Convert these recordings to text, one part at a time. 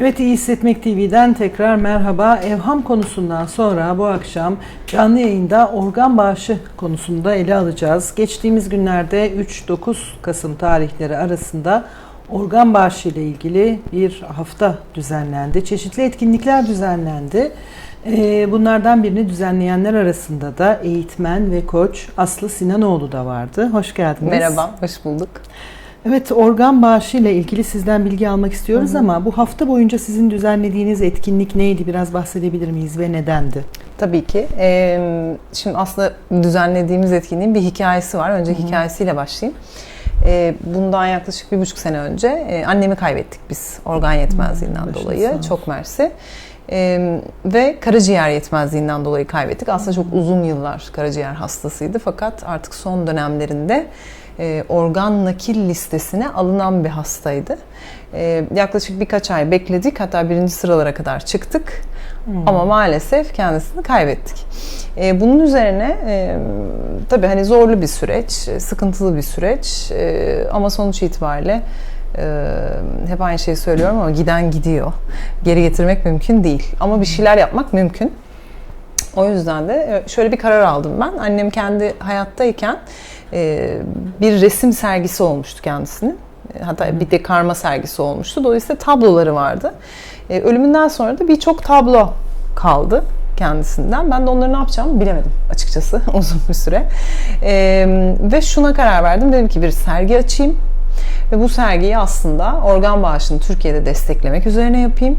Evet İyi Hissetmek TV'den tekrar merhaba. Evham konusundan sonra bu akşam canlı yayında organ bağışı konusunda ele alacağız. Geçtiğimiz günlerde 3-9 Kasım tarihleri arasında organ bağışı ile ilgili bir hafta düzenlendi. Çeşitli etkinlikler düzenlendi. Ee, Bunlardan birini düzenleyenler arasında da eğitmen ve koç Aslı Sinanoğlu da vardı. Hoş geldiniz. Merhaba, hoş bulduk. Evet organ bağışı ile ilgili sizden bilgi almak istiyoruz ama bu hafta boyunca sizin düzenlediğiniz etkinlik neydi? Biraz bahsedebilir miyiz ve nedendi? Tabii ki. Ee, şimdi aslında düzenlediğimiz etkinliğin bir hikayesi var. Önce hikayesiyle başlayayım. Ee, bundan yaklaşık bir buçuk sene önce e, annemi kaybettik biz organ yetmezliğinden başınız sağ dolayı. olsun. Çok mersi. Ee, ve karaciğer yetmezliğinden dolayı kaybettik. Aslında çok uzun yıllar karaciğer hastasıydı fakat artık son dönemlerinde e, organ nakil listesine alınan bir hastaydı. E, yaklaşık birkaç ay bekledik hatta birinci sıralara kadar çıktık ama maalesef kendisini kaybettik. E, bunun üzerine e, tabii hani zorlu bir süreç, sıkıntılı bir süreç e, ama sonuç itibariyle hep aynı şeyi söylüyorum ama giden gidiyor. Geri getirmek mümkün değil ama bir şeyler yapmak mümkün. O yüzden de e, şöyle bir karar aldım ben. Annem kendi hayattayken e, bir resim sergisi olmuştu kendisinin. E, Hatta bir de karma sergisi olmuştu. Dolayısıyla tabloları vardı. Ölümünden sonra da birçok tablo kaldı kendisinden. Ben de onları ne yapacağımı bilemedim açıkçası uzun bir süre. Ve şuna karar verdim. Dedim ki bir sergi açayım. Ve bu sergiyi aslında organ bağışını Türkiye'de desteklemek üzerine yapayım.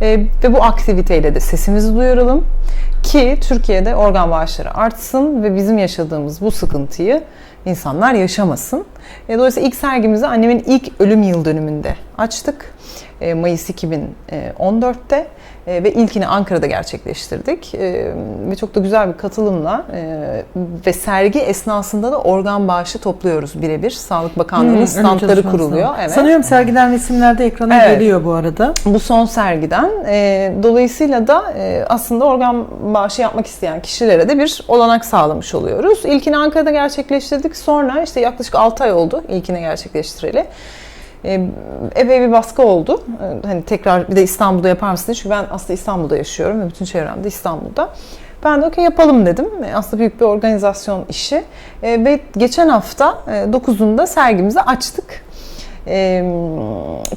E, ve bu aktiviteyle de sesimizi duyuralım ki Türkiye'de organ bağışları artsın ve bizim yaşadığımız bu sıkıntıyı insanlar yaşamasın. E, dolayısıyla ilk sergimizi annemin ilk ölüm yıl dönümünde açtık. E, Mayıs 2014'te e, ve ilkini Ankara'da gerçekleştirdik. Ve çok da güzel bir katılımla ve sergi esnasında da organ bağışı topluyoruz birebir. Sağlık Bakanlığı'nın Hmm, standları kuruluyor. Evet. Sanıyorum sergiden resimlerde ekrana Evet. geliyor bu arada. Bu son sergiden. Dolayısıyla da aslında organ bağışı yapmak isteyen kişilere de bir olanak sağlamış oluyoruz. İlkini Ankara'da gerçekleştirdik. Sonra işte yaklaşık 6 ay oldu ilkini gerçekleştireli. E, epey bir baskı oldu. E, hani tekrar bir de İstanbul'da yapar mısınız? Çünkü ben aslında İstanbul'da yaşıyorum ve bütün çevrem de İstanbul'da. Ben de okey yapalım dedim. E, Aslında büyük bir organizasyon işi. Ve geçen hafta e, 9'unda sergimizi açtık. Ee,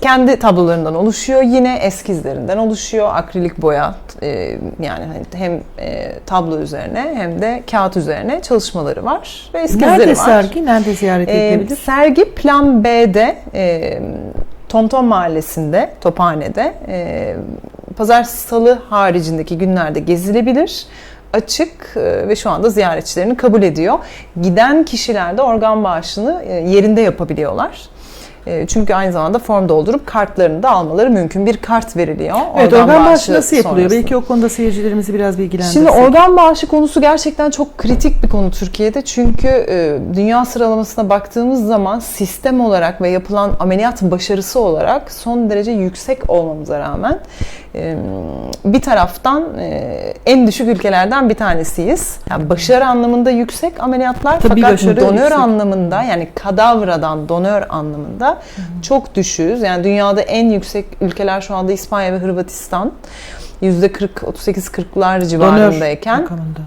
kendi tablolarından oluşuyor. Yine eskizlerinden oluşuyor. Akrilik boya e, yani hani hem e, tablo üzerine hem de kağıt üzerine çalışmaları var ve eskizleri Nerede var. sergi? Nerede ziyaret Ee, edilebilir? sergi Plan B'de e, Tonton Mahallesi'nde, Tophane'de e, pazar salı haricindeki günlerde gezilebilir. Açık e, ve şu anda ziyaretçilerini kabul ediyor. Giden kişiler de organ bağışını e, yerinde yapabiliyorlar. E, Çünkü aynı zamanda form doldurup kartlarını da almaları mümkün. Bir kart veriliyor. Evet organ bağışı bağışı nasıl yapılıyor? sonrasında. Belki o konuda seyircilerimizi biraz bilgilendirsek. Şimdi organ bağışı konusu gerçekten çok kritik bir konu Türkiye'de. Çünkü e, dünya sıralamasına baktığımız zaman sistem olarak ve yapılan ameliyat başarısı olarak son derece yüksek olmamıza rağmen e, bir taraftan e, en düşük ülkelerden bir tanesiyiz. Yani başarı anlamında yüksek ameliyatlar Tabii fakat donör yüksek. anlamında yani kadavradan donör anlamında çok düşüğüz. Yani dünyada en yüksek ülkeler şu anda İspanya ve Hırvatistan. %40, 38-40'lar civarındayken makamında.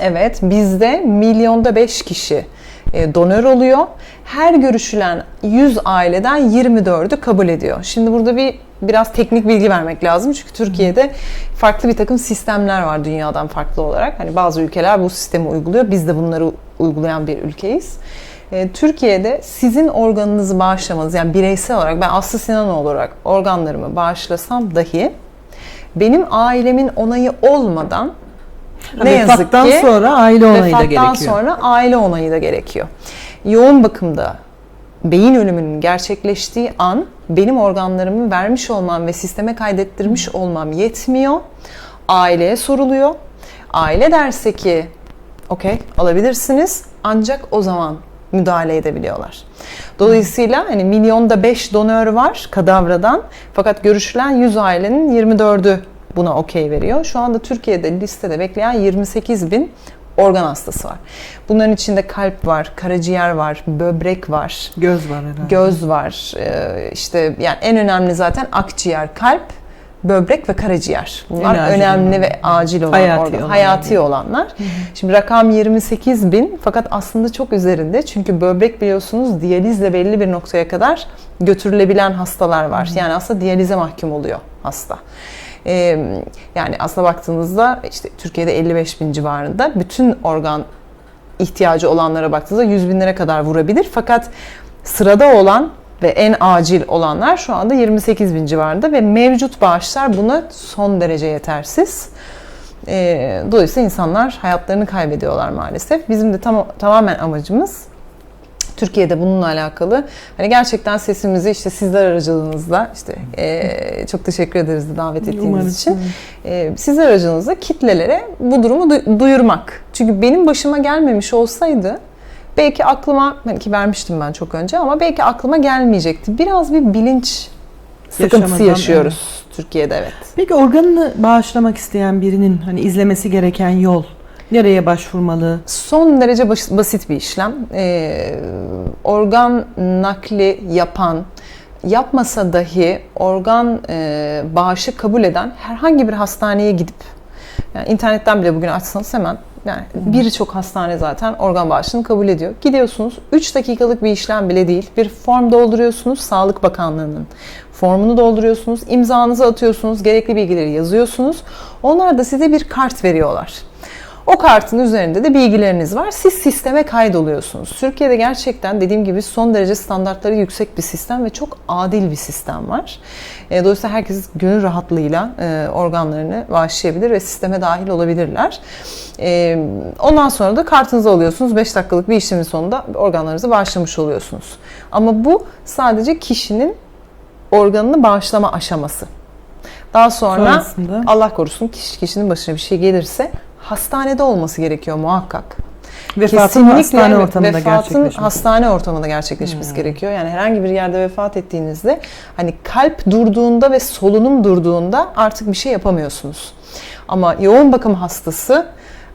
evet bizde milyonda 5 kişi e, donör oluyor. Her görüşülen 100 aileden 24'ü kabul ediyor. Şimdi burada bir biraz teknik bilgi vermek lazım. Çünkü Türkiye'de farklı bir takım sistemler var dünyadan farklı olarak. Hani bazı ülkeler bu sistemi uyguluyor. Biz de bunları uygulayan bir ülkeyiz. E, Türkiye'de sizin organınızı bağışlamanız yani bireysel olarak ben Aslı Sinan olarak organlarımı bağışlasam dahi benim ailemin onayı olmadan ne yazık ki sonra aile onayı da gerekiyor. sonra aile onayı da gerekiyor. Yoğun bakımda beyin ölümünün gerçekleştiği an benim organlarımı vermiş olmam ve sisteme kaydettirmiş olmam yetmiyor. Aileye soruluyor. Aile derse ki okey alabilirsiniz ancak o zaman müdahale edebiliyorlar. Dolayısıyla hani milyonda 5 donör var kadavradan fakat görüşülen 100 ailenin 24'ü buna okey veriyor. Şu anda Türkiye'de listede bekleyen 28 bin organ hastası var. Bunların içinde kalp var, karaciğer var, böbrek var, Göz var herhalde. göz var. Ee, işte yani en önemli zaten akciğer, kalp böbrek ve karaciğer. Bunlar En önemli olan. ve acil olan Hayati organ, olan. hayati olanlar. Şimdi rakam 28 bin fakat aslında çok üzerinde çünkü böbrek biliyorsunuz diyalizle belli bir noktaya kadar götürülebilen hastalar var. Yani aslında diyalize mahkum oluyor hasta. Ee, yani aslında baktığınızda işte Türkiye'de 55 bin civarında bütün organ ihtiyacı olanlara baktığınızda 100 binlere kadar vurabilir. Fakat sırada olan ve en acil olanlar şu anda 28 bin civarında ve mevcut bağışlar buna son derece yetersiz. Ee, dolayısıyla insanlar hayatlarını kaybediyorlar maalesef. Bizim de tam, tamamen amacımız Türkiye'de bununla alakalı hani gerçekten sesimizi işte sizler aracılığınızla işte eee, çok teşekkür ederiz de davet ettiğiniz Umarız. için. Eee sizler aracılığınızla kitlelere bu durumu du- duyurmak. Çünkü benim başıma gelmemiş olsaydı belki aklıma hani ki vermiştim ben çok önce ama belki aklıma gelmeyecekti. Biraz bir bilinç sıkıntısı Yaşamadan, yaşıyoruz Türkiye'de evet. Peki organını bağışlamak isteyen birinin hani izlemesi gereken yol nereye başvurmalı? Son derece bas- basit bir işlem. Ee, organ nakli yapan, yapmasa dahi organ e, bağışı kabul eden herhangi bir hastaneye gidip, yani internetten bile bugün açsanız hemen yani birçok hastane zaten organ bağışını kabul ediyor. Gidiyorsunuz 3 dakikalık bir işlem bile değil. Bir form dolduruyorsunuz Sağlık Bakanlığı'nın formunu dolduruyorsunuz, imzanızı atıyorsunuz, gerekli bilgileri yazıyorsunuz. Onlar da size bir kart veriyorlar. O kartın üzerinde de bilgileriniz var. Siz sisteme kaydoluyorsunuz. Türkiye'de gerçekten dediğim gibi son derece standartları yüksek bir sistem ve çok adil bir sistem var. E, Dolayısıyla herkes gönül rahatlığıyla e, organlarını bağışlayabilir ve sisteme dahil olabilirler. E, Ondan sonra da kartınızı alıyorsunuz. 5 dakikalık bir işlemin sonunda organlarınızı bağışlamış oluyorsunuz. Ama bu sadece kişinin organını bağışlama aşaması. Daha sonra Sonrasında Allah korusun kişi, kişinin başına bir şey gelirse hastanede olması gerekiyor muhakkak. vefatın hastane evet, ortamında vefatın gerçekleşmesi. hastane ortamında gerçekleşmesi Hmm. gerekiyor. Yani herhangi bir yerde vefat ettiğinizde hani kalp durduğunda ve solunum durduğunda artık bir şey yapamıyorsunuz. Ama yoğun bakım hastası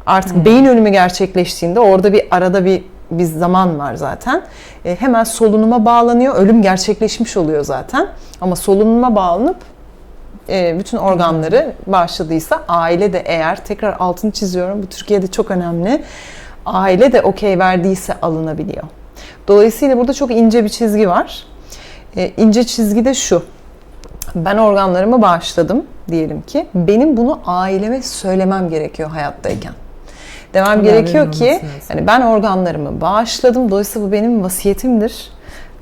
artık Hmm. beyin ölümü gerçekleştiğinde orada bir arada bir bir zaman var zaten. E, hemen solunuma bağlanıyor. Ölüm gerçekleşmiş oluyor zaten. Ama solunuma bağlanıp e, bütün organları bağışladıysa aile de eğer tekrar altını çiziyorum bu Türkiye'de çok önemli. Aile de okey verdiyse alınabiliyor. Dolayısıyla burada çok ince bir çizgi var. E, ince çizgi de şu. Ben organlarımı bağışladım diyelim ki. Benim bunu aileme söylemem gerekiyor hayattayken. Demem gerekiyor ki yani ben organlarımı bağışladım. Dolayısıyla bu benim vasiyetimdir.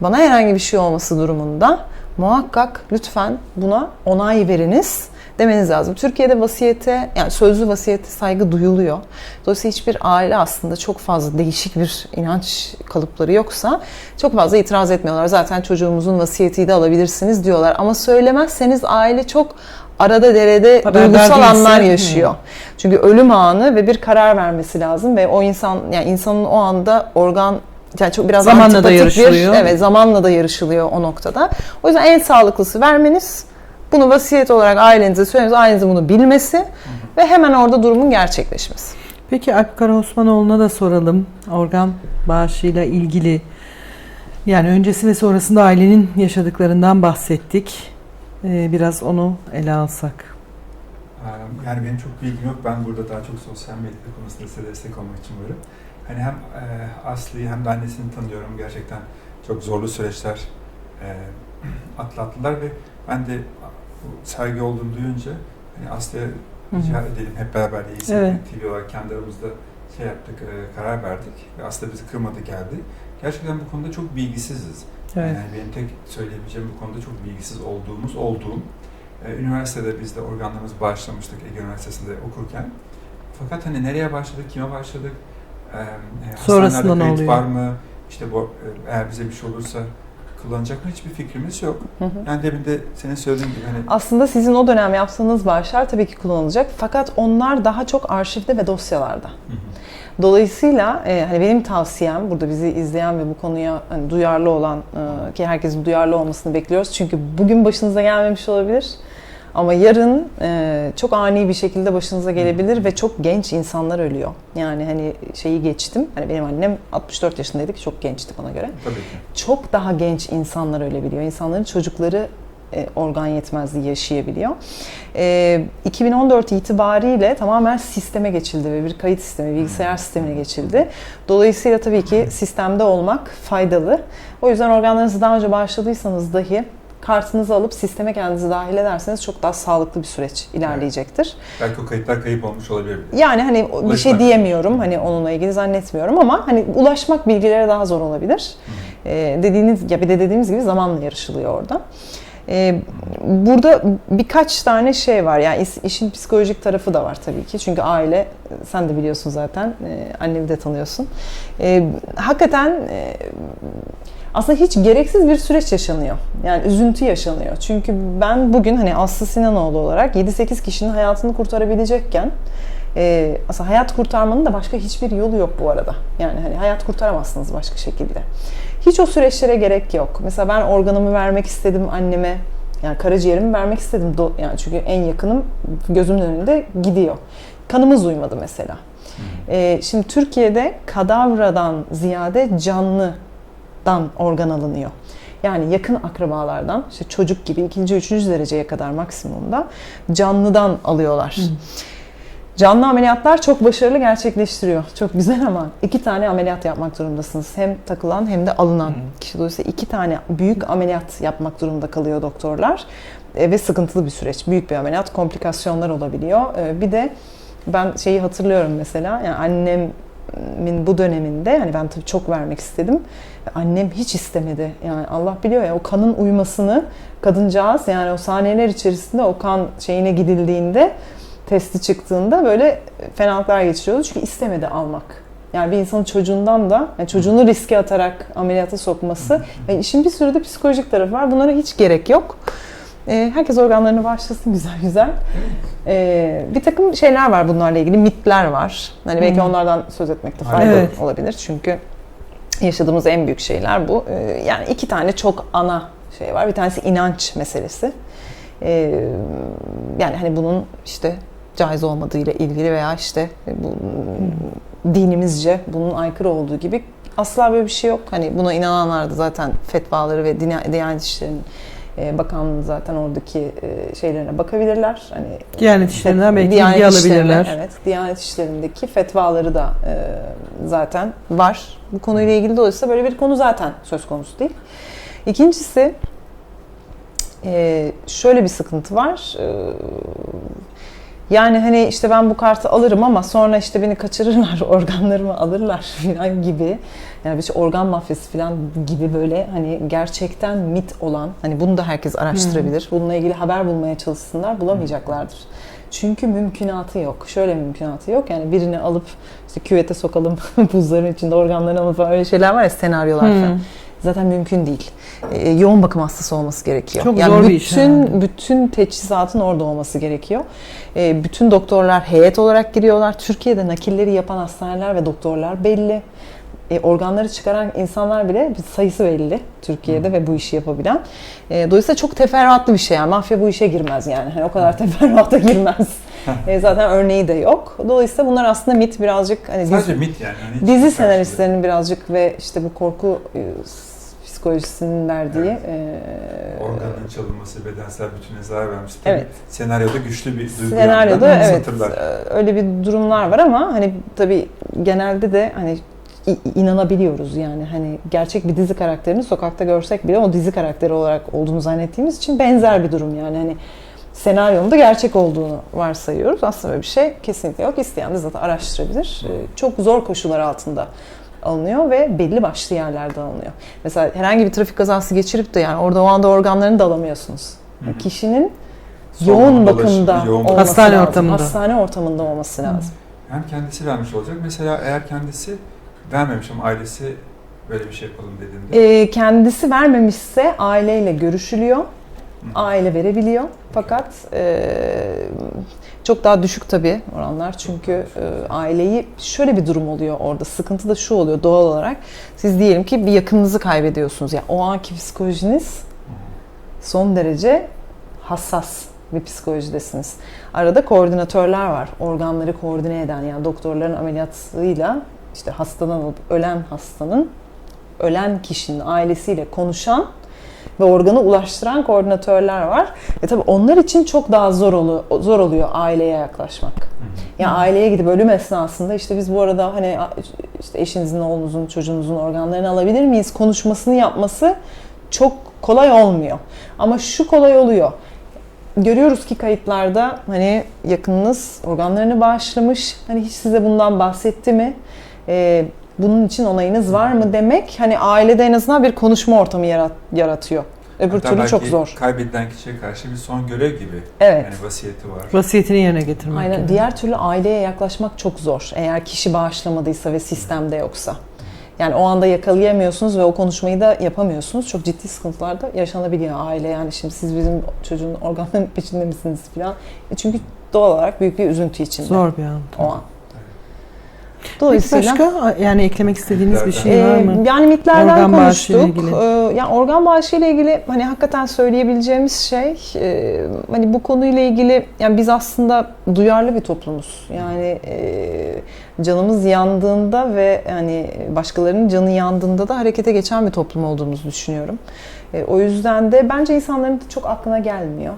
Bana herhangi bir şey olması durumunda muhakkak lütfen buna onay veriniz demeniz lazım. Türkiye'de vasiyete yani sözlü vasiyete saygı duyuluyor. Dolayısıyla hiçbir aile aslında çok fazla değişik bir inanç kalıpları yoksa çok fazla itiraz etmiyorlar. Zaten çocuğumuzun vasiyeti de alabilirsiniz diyorlar. Ama söylemezseniz aile çok arada derede Haberdar duygusal anlar hı. yaşıyor. Çünkü ölüm anı ve bir karar vermesi lazım ve o insan yani insanın o anda organ yani çok biraz Zamanla da yarışılıyor. Bir, evet zamanla da yarışılıyor o noktada. O yüzden en sağlıklısı vermeniz. Bunu vasiyet olarak ailenize söylemeniz, ailenizin bunu bilmesi ve hemen orada durumun gerçekleşmesi. Peki Alp Kara Osmanoğlu'na da soralım. Organ bağışıyla ilgili. Yani öncesi ve sonrasında ailenin yaşadıklarından bahsettik. Ee, biraz onu ele alsak. Ee, Yani benim çok bilgim yok. Ben burada daha çok sosyal medya konusunda size destek olmak için varım. Hani hem e, Aslı'yı hem de annesini tanıyorum. Gerçekten çok zorlu süreçler e, atlattılar ve ben de sergi olduğunu duyunca hani Aslı'ya rica edelim hep beraber ESP Evet. TV olarak kendi aramızda şey yaptık, e, karar verdik ve Aslı bizi kırmadı geldi. Gerçekten bu konuda çok bilgisiziz. Evet. Yani benim tek söyleyebileceğim bu konuda çok bilgisiz olduğumuz, olduğum. Ee, Üniversitede biz de organlarımızı bağışlamıştık Ege Üniversitesi'nde okurken. Fakat hani nereye başladık, kime başladık, e, Sonrasında ne oluyor? var mı, işte bu, eğer bize bir şey olursa kullanacak mı hiçbir fikrimiz yok. Hı hı. Yani demin de senin söylediğin gibi hani Aslında sizin o dönem yaptığınız bağışlar tabii ki kullanılacak fakat onlar daha çok arşivde ve dosyalarda. Dolayısıyla e, hani benim tavsiyem burada bizi izleyen ve bu konuya hani duyarlı olan e, ki herkesin duyarlı olmasını bekliyoruz. Çünkü bugün başınıza gelmemiş olabilir. Ama yarın e, çok ani bir şekilde başınıza gelebilir ve çok genç insanlar ölüyor. Yani hani şeyi geçtim. Hani benim annem 64 yaşındaydı ki çok gençti bana göre. tabii ki. Çok daha genç insanlar ölebiliyor. İnsanların çocukları e, organ yetmezliği yaşayabiliyor. E, 2014 itibariyle tamamen sisteme geçildi ve bir kayıt sistemi, bilgisayar sistemine geçildi. Dolayısıyla tabii ki sistemde olmak faydalı. O yüzden organlarınızı daha önce bağışladıysanız dahi kartınızı alıp sisteme kendinizi dahil ederseniz çok daha sağlıklı bir süreç ilerleyecektir. Belki o kayıtlar kayıp olmuş olabilir. Yani hani bir şey Ulaşmak. diyemiyorum hani onunla ilgili zannetmiyorum ama hani ulaşmak bilgilere daha zor olabilir. Ee, dediğiniz ya bir de dediğimiz gibi zamanla yarışılıyor orada. Ee, burada birkaç tane şey var yani iş- işin psikolojik tarafı da var tabii ki çünkü aile sen de biliyorsun zaten e, annemi de tanıyorsun. Ee, hakikaten e, aslında hiç gereksiz bir süreç yaşanıyor. Yani üzüntü yaşanıyor. Çünkü ben bugün hani Aslı Sinanoğlu olarak 7-8 kişinin hayatını kurtarabilecekken e, aslında hayat kurtarmanın da başka hiçbir yolu yok bu arada. Yani hani hayat kurtaramazsınız başka şekilde. Hiç o süreçlere gerek yok. Mesela ben organımı vermek istedim anneme. Yani karaciğerimi vermek istedim. Yani çünkü en yakınım gözümün önünde gidiyor. Kanımız uymadı mesela. E, şimdi Türkiye'de kadavradan ziyade canlıdan organ alınıyor. Yani yakın akrabalardan, işte çocuk gibi ikinci, üçüncü dereceye kadar maksimumda canlıdan alıyorlar. Canlı ameliyatlar çok başarılı gerçekleştiriyor. Çok güzel ama iki tane ameliyat yapmak zorundasınız. Hem takılan hem de alınan kişi. Dolayısıyla iki tane büyük ameliyat yapmak durumunda kalıyor doktorlar. E, ve sıkıntılı bir süreç. Büyük bir ameliyat, komplikasyonlar olabiliyor. E, bir de ben şeyi hatırlıyorum mesela, yani annemin bu döneminde, hani ben tabii çok vermek istedim. Annem hiç istemedi. Yani Allah biliyor ya o kanın uymasını kadıncağız yani o saniyeler içerisinde o kan şeyine gidildiğinde testi çıktığında böyle fenalıklar geçiriyordu çünkü istemedi almak. Yani bir insanın çocuğundan da yani çocuğunu riske atarak ameliyata sokması ve işin bir sürü de psikolojik tarafı var. Bunlara hiç gerek yok. Ee, herkes organlarını bağışlasın güzel güzel. Ee, bir takım şeyler var bunlarla ilgili, mitler var. Hani belki Hı. onlardan söz etmekte fayda Evet. olabilir. Çünkü yaşadığımız en büyük şeyler bu. Ee, yani iki tane çok ana şey var. Bir tanesi inanç meselesi. Ee, yani hani bunun işte caiz olmadığıyla ilgili veya işte bu dinimizce bunun aykırı olduğu gibi asla böyle bir şey yok. Hani buna inananlar da zaten fetvaları ve Diyanet İşleri'nin e, bakanlığı zaten oradaki e, şeylerine bakabilirler. Hani Diyanet işlerinden belki Diyanet bilgi İşleri'ne, alabilirler. Evet, Diyanet İşleri'ndeki fetvaları da e, zaten var. Bu konuyla ilgili dolayısıyla böyle bir konu zaten söz konusu değil. İkincisi e, şöyle bir sıkıntı var. E, yani hani işte ben bu kartı alırım ama sonra işte beni kaçırırlar, organlarımı alırlar falan gibi. Yani bir şey organ mafyası falan gibi böyle hani gerçekten mit olan, hani bunu da herkes araştırabilir. Bununla ilgili haber bulmaya çalışsınlar, bulamayacaklardır. Çünkü mümkünatı yok. Şöyle mümkünatı yok. Yani birini alıp işte küvete sokalım, buzların içinde organlarını alıp öyle şeyler var ya senaryolar Hmm. falan. Zaten mümkün değil. Ee, yoğun bakım hastası olması gerekiyor. Çok yani zor bir bütün, iş herhalde. bütün teçhizatın orada olması gerekiyor. Ee, bütün doktorlar heyet olarak giriyorlar. Türkiye'de nakilleri yapan hastaneler ve doktorlar belli. E, organları çıkaran insanlar bile bir sayısı belli Türkiye'de ve bu işi yapabilen. E, dolayısıyla çok teferruatlı bir şey yani. Mafya bu işe girmez yani. Hani o kadar teferruata girmez. E, zaten örneği de yok. Dolayısıyla bunlar aslında mit birazcık hani Sadece dizi, mit yani. Hiç dizi senaristlerinin birazcık ve işte bu korku e, psikolojisinin verdiği Evet. e, Organın çalınması, bedensel bütüne zarar vermesi. Tabii Evet. Senaryoda güçlü bir duygu senaryoda evet e, öyle bir durumlar var ama hani tabii genelde de hani inanabiliyoruz yani hani gerçek bir dizi karakterini sokakta görsek bile o dizi karakteri olarak olduğunu zannettiğimiz için benzer bir durum yani hani senaryonun da gerçek olduğunu varsayıyoruz. Aslında böyle bir şey kesinlikle yok. İsteyen de zaten araştırabilir. E, Çok zor koşullar altında alınıyor ve belli başlı yerlerde alınıyor. Mesela herhangi bir trafik kazası geçirip de yani orada o anda organlarını da alamıyorsunuz. Hı hı. Kişinin Solunum yoğun bakımda yoğun olması Hastane lazım. ortamında. Hastane ortamında olması lazım. Hem kendisi vermiş olacak. Mesela eğer kendisi vermemiş ama ailesi böyle bir şey yapalım dediğinde. Ee, kendisi vermemişse aileyle görüşülüyor. Aile verebiliyor. Fakat e, çok daha düşük tabii oranlar. Çünkü e, aileyi şöyle bir durum oluyor orada. Sıkıntı da şu oluyor doğal olarak. Siz diyelim ki bir yakınınızı kaybediyorsunuz. Yani o anki psikolojiniz son derece hassas bir psikolojidesiniz. Arada koordinatörler var. Organları koordine eden yani doktorların ameliyatıyla işte hastadan alıp ölen hastanın ölen kişinin ailesiyle konuşan ve organı ulaştıran koordinatörler var. E tabii onlar için çok daha zor oluyor, zor oluyor aileye yaklaşmak. Ya aileye gidip ölüm esnasında işte biz bu arada hani işte eşinizin, oğlunuzun, çocuğunuzun organlarını alabilir miyiz konuşmasını yapması çok kolay olmuyor. Ama şu kolay oluyor. Görüyoruz ki kayıtlarda hani yakınınız organlarını bağışlamış. Hani hiç size bundan bahsetti mi? Ee, bunun için onayınız var mı demek hani ailede en azından bir konuşma ortamı yarat- yaratıyor. Öbür Hatta türlü çok belki zor. Kaybedilen kişiye karşı bir son görev gibi. Evet. Yani vasiyeti var. Vasiyetini yerine getirmek Aynen. gibi. Diğer türlü aileye yaklaşmak çok zor. Eğer kişi bağışlamadıysa ve sistemde yoksa. Yani o anda yakalayamıyorsunuz ve o konuşmayı da yapamıyorsunuz. Çok ciddi sıkıntılar da yaşanabiliyor aile. Yani şimdi siz bizim çocuğun organlarının peşinde misiniz falan. E Çünkü doğal olarak büyük bir üzüntü içinde Zor bir an. o an. Peki Dolayısıyla başka yani eklemek istediğiniz bir şey var mı? Yani mitlerden Organ konuştuk. ilgili. Ee, yani organ bağışı ile ilgili hani hakikaten söyleyebileceğimiz şey e, hani bu konuyla ilgili yani biz aslında duyarlı bir toplumuz. Yani e, canımız yandığında ve hani başkalarının canı yandığında da harekete geçen bir toplum olduğumuzu düşünüyorum. E, o yüzden de bence insanların çok aklına gelmiyor.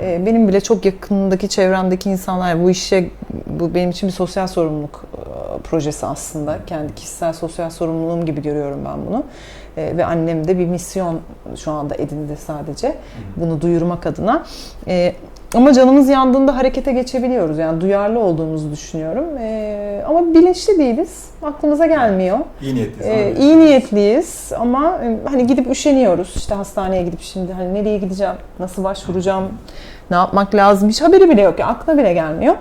E, Benim bile çok yakındaki çevremdeki insanlar bu işe bu benim için bir sosyal sorumluluk e, projesi aslında. Kendi kişisel sosyal sorumluluğum gibi görüyorum ben bunu. E, ve annem de bir misyon şu anda edindi sadece bunu duyurmak adına. E, ama canımız yandığında harekete geçebiliyoruz. Yani duyarlı olduğumuzu düşünüyorum. E, ama bilinçli değiliz. Aklımıza gelmiyor. İyi niyetli. Ee, iyi niyetliyiz ama e, hani gidip üşeniyoruz. İşte hastaneye gidip şimdi hani nereye gideceğim, nasıl başvuracağım, ne yapmak lazım hiç haberi bile yok. Yani aklına bile gelmiyor.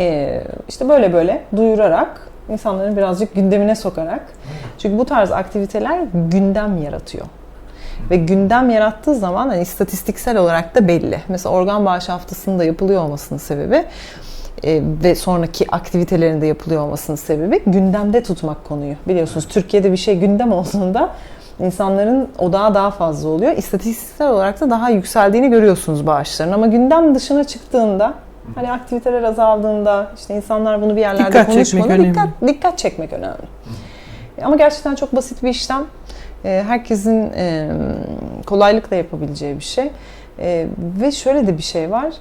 Ee, işte böyle böyle duyurarak insanların birazcık gündemine sokarak. Çünkü bu tarz aktiviteler gündem yaratıyor. Ve gündem yarattığı zaman hani istatistiksel olarak da belli. Mesela organ bağışı haftasında yapılıyor olmasının sebebi e, ve sonraki aktivitelerinde yapılıyor olmasının sebebi gündemde tutmak konuyu. Biliyorsunuz Türkiye'de bir şey gündem olduğunda insanların odağı daha fazla oluyor. İstatistiksel olarak da daha yükseldiğini görüyorsunuz bağışların. Ama gündem dışına çıktığında hani aktiviteler azaldığında işte insanlar bunu bir yerlerde Dikkat konuşmalı. önemli. Dikkat, dikkat çekmek önemli. Ama gerçekten çok basit bir işlem. E, Herkesin kolaylıkla yapabileceği bir şey. E, Ve şöyle de bir şey var.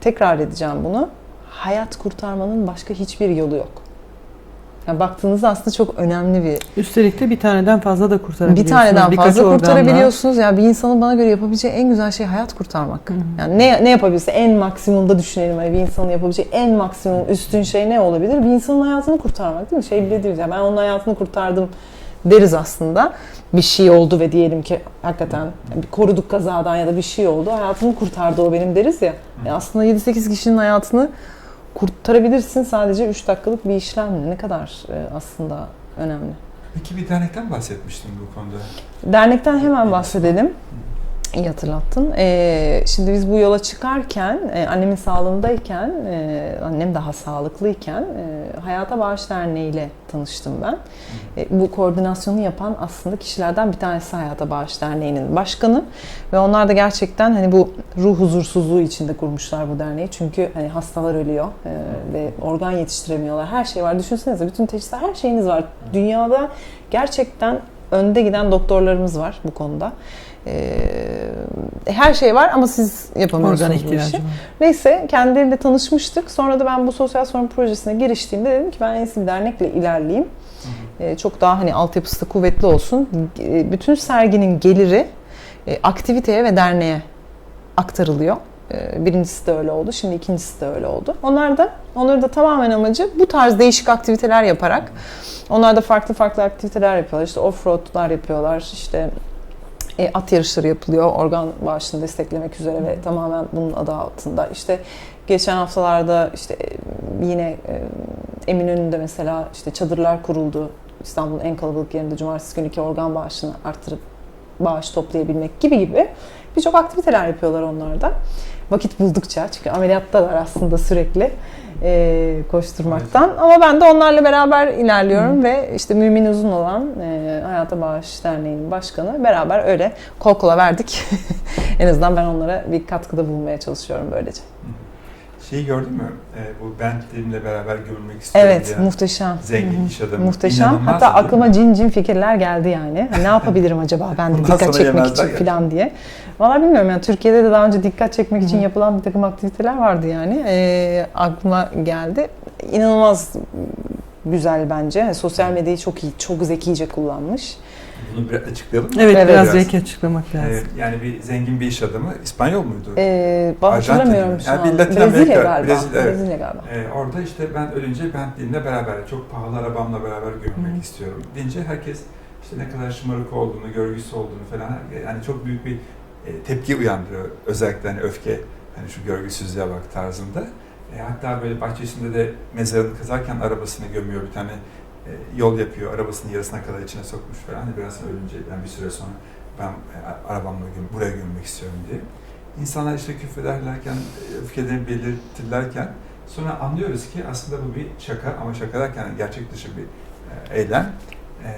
Tekrar edeceğim bunu. Hayat kurtarmanın başka hiçbir yolu yok. Yani baktığınızda aslında çok önemli bir Üstelik de bir taneden fazla da kurtarabiliyorsunuz. bir taneden Birkaç fazla organla. kurtarabiliyorsunuz. Yani bir insanın bana göre yapabileceği en güzel şey hayat kurtarmak. Yani ne ne yapabilirse en maksimumda düşünelim. Hani bir insanın yapabileceği en maksimum üstün şey ne olabilir? Bir insanın hayatını kurtarmak değil mi? Şey bile diyoruz ya ben onun hayatını kurtardım deriz aslında. Bir şey oldu ve diyelim ki hakikaten bir koruduk kazadan ya da bir şey oldu. Hayatımı kurtardı o benim deriz ya. E aslında 7-8 kişinin hayatını kurtarabilirsin sadece 3 dakikalık bir işlemle. Ne kadar e, aslında önemli. Peki bir dernekten bahsetmiştim bu konuda. Dernekten hemen bahsedelim. İyi hatırlattın. Ee, şimdi biz bu yola çıkarken, e, annemin sağlığındayken, e, annem daha sağlıklıyken e, Hayata Bağış Derneği ile tanıştım ben. E, bu koordinasyonu yapan aslında kişilerden bir tanesi Hayata Bağış Derneği'nin başkanı ve onlar da gerçekten hani bu ruh huzursuzluğu içinde kurmuşlar bu derneği. Çünkü hani hastalar ölüyor e, ve organ yetiştiremiyorlar. Her şey var. Düşünsenize bütün teşhisler, her şeyiniz var. Dünyada gerçekten önde giden doktorlarımız var bu konuda. Ee, her şey var ama siz yapamıyorsunuz bu işi. var. Neyse kendileriyle tanışmıştık. Sonra da ben bu sosyal sorun projesine giriştiğimde dedim ki ben en iyisi dernekle ilerleyeyim. Ee, çok daha hani altyapısı da kuvvetli olsun. Ee, bütün serginin geliri e, aktiviteye ve derneğe aktarılıyor. Ee, Birincisi de öyle oldu. Şimdi ikincisi de öyle oldu. Onlar da onları da tamamen amacı bu tarz değişik aktiviteler yaparak onlar da farklı farklı aktiviteler yapıyorlar. İşte offroadlar yapıyorlar. İşte e, at yarışları yapılıyor organ bağışını desteklemek üzere ve tamamen bunun adı altında. İşte geçen haftalarda işte e, yine e, Eminönü'nde mesela işte çadırlar kuruldu. İstanbul'un en kalabalık yerinde cumartesi günü organ bağışını arttırıp bağış toplayabilmek gibi gibi birçok aktiviteler yapıyorlar onlar da. Vakit buldukça çünkü ameliyattalar aslında sürekli e, koşturmaktan. Ama ben de onlarla beraber ilerliyorum ve işte Mümin Uzun olan e, Hayata Bağış Derneği'nin başkanı beraber öyle kol kola verdik. en azından ben onlara bir katkıda bulunmaya çalışıyorum böylece. Şeyi gördün mü? Ee, bu Bentley'imle beraber gömülmek istiyorum Evet, diye. muhteşem. Zengin iş adamı. Muhteşem. İnanılmaz Hatta değil mi? aklıma cin cin fikirler geldi yani. Ne yapabilirim acaba ben de Bundan dikkat sonra çekmek yemezler için ya. falan diye. Valla bilmiyorum yani Türkiye'de de daha önce dikkat çekmek için yapılan bir takım aktiviteler vardı yani. Ee, aklıma geldi. İnanılmaz güzel bence. Sosyal medyayı çok iyi, çok zekice kullanmış. Bunu biraz açıklayalım mı? Evet, Evet. biraz Biraz. belki açıklamak lazım. Ee, yani bir zengin bir iş adamı. İspanyol muydu? Ee, ben Arjantin hatırlamıyorum mi? şu Yani an. bir Latin Brezilya Amerika, galiba. Brezilya, evet. Brezilya galiba. Ee, orada işte ben ölünce Bentley'imle beraber, çok pahalı arabamla beraber gömmek Hı. istiyorum deyince herkes işte ne kadar şımarık olduğunu, görgüsü olduğunu falan yani çok büyük bir e, tepki uyandırıyor. Özellikle hani öfke, hani şu görgüsüzlüğe bak tarzında. E, hatta böyle bahçesinde de mezarını kazarken arabasını gömüyor bir tane e, yol yapıyor. Arabasının yarısına kadar içine sokmuş falan. Hani biraz ölünce yani bir süre sonra ben e, arabamla göm, buraya gömmek istiyorum diye. İnsanlar işte küfrederlerken, e, öfkelerini belirtirlerken sonra anlıyoruz ki aslında bu bir şaka ama şaka derken gerçek dışı bir e, eylem. E,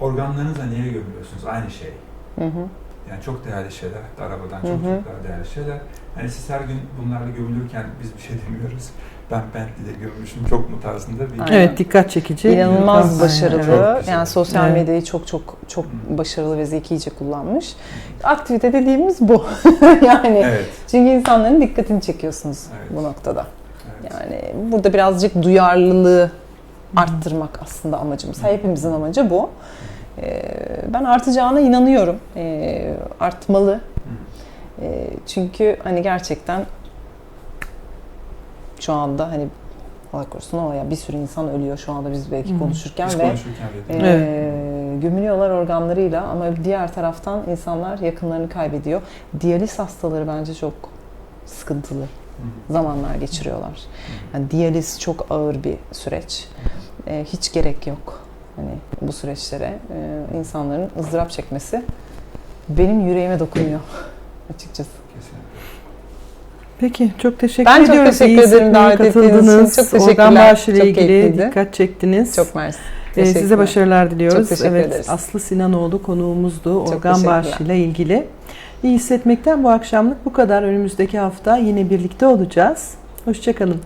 organlarınızla niye gömüyorsunuz? Aynı şey. Hı hı. Yani çok değerli şeyler, hatta arabadan çok Hı hı. çok daha değerli şeyler. Hani siz her gün bunlarla gömülürken biz bir şey demiyoruz. Ben Bentley'de gömmüşüm çok mu tarzında bir... Aynen. Evet, dikkat çekici. İnanılmaz Aynen, başarılı. Yani sosyal Evet. medyayı çok çok çok Hı. başarılı ve zekice kullanmış. Aktivite dediğimiz bu. yani Evet, çünkü insanların dikkatini çekiyorsunuz Evet. bu noktada. evet. Yani burada birazcık duyarlılığı arttırmak aslında amacımız. Hepimizin amacı bu. Ee, Ben artacağına inanıyorum. Ee, Artmalı. Ee, Çünkü hani gerçekten şu anda hani Allah korusun ama ya bir sürü insan ölüyor şu anda biz belki konuşurken Biz ve konuşurken dedim. ee, gömülüyorlar organlarıyla ama diğer taraftan insanlar yakınlarını kaybediyor. Diyaliz hastaları bence çok sıkıntılı zamanlar geçiriyorlar. Yani diyaliz çok ağır bir süreç. Ee, hiç gerek yok hani bu süreçlere. Ee, insanların ızdırap çekmesi benim yüreğime dokunuyor açıkçası. Kesinlikle. Peki çok teşekkür Ben çok ediyoruz. teşekkür İyi ederim hissetmeye davet ettiğiniz için. Çok Organ teşekkürler. bağışı ile Çok ilgili keyifliydi. dikkat çektiniz. Çok mersi. Ee, size başarılar diliyoruz. Çok teşekkür evet, ederiz. Aslı Sinanoğlu konuğumuzdu. Çok Organ bağışı ile ilgili. İyi hissetmekten bu akşamlık bu kadar. Önümüzdeki hafta yine birlikte olacağız. Hoşçakalın.